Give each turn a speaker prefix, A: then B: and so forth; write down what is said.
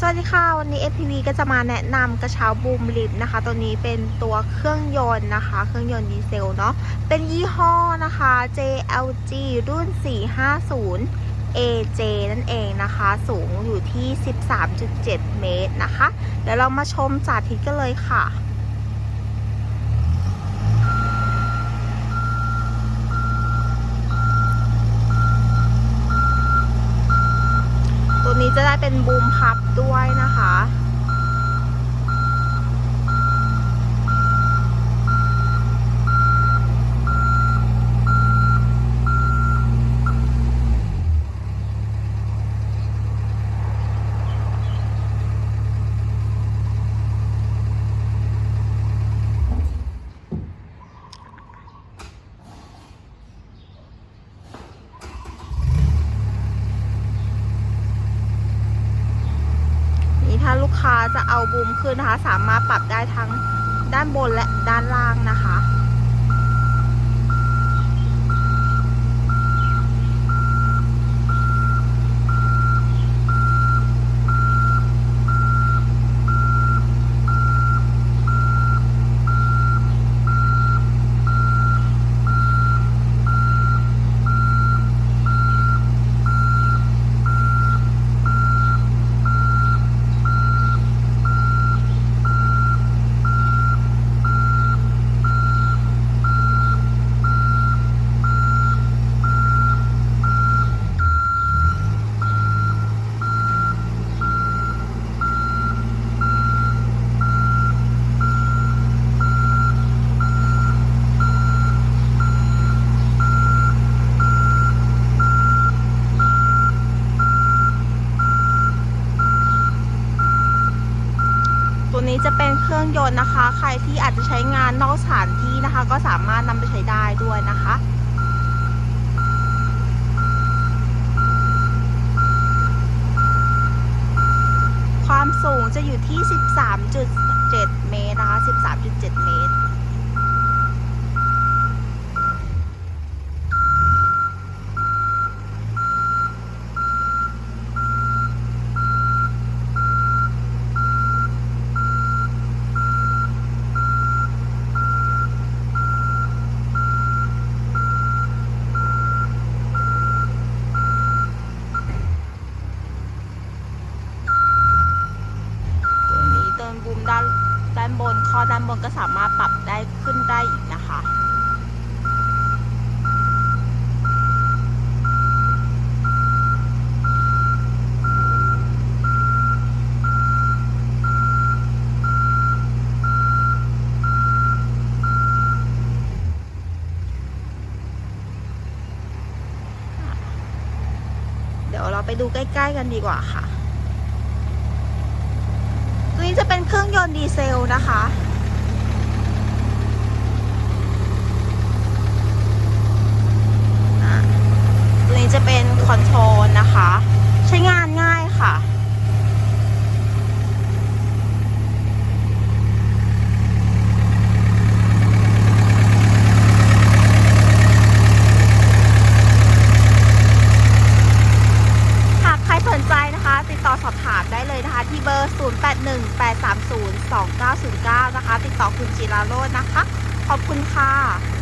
A: สวัสดีค่ะ วันนี้ FPV ก็จะมาแนะนำกระเช้าบูมลิฟนะคะ ตัวนี้เป็นตัวเครื่องยนต์นะคะ เครื่องยนต์ดีเซลเนาะเป็นยี่ห้อนะคะ JLG รุ่น 450 AJ นั่นเองนะคะ สูงอยู่ที่ 13.7 เมตรนะคะ เดี๋ยวเรามาชมสาธิตกันเลยค่ะ ตัวนี้ จะได้เป็นบูมพับด้วยนะคะ ค้าจะเอาบูมขึ้นนะคะ สามารถปรับได้ทั้งด้านบนและด้านล่างนะคะ ตัวนี้จะ เครื่องยนต์นะคะ ใครที่อาจจะใช้งานนอกสถานที่นะคะ ก็สามารถนำไปใช้ได้ด้วยนะคะความสูงจะอยู่ที่ 13.7 เมตรนะคะ 13.7 เมตร ตัวนี้ตัวบูมด้านด้านบนข้อด้านบนก็สามารถปรับได้ขึ้นได้อีกนะคะเดี๋ยวเราไปดูใกล้ ๆ กันดีกว่าค่ะ นี้จะเป็นเครื่องยนต์ดีเซลนะคะอะตัวนี้จะเป็นคอนโทรลนะคะะคะ ที่เบอร์ 0818302909 นะคะ ติดต่อคุณจิราโรจน์นะคะ ขอบคุณค่ะ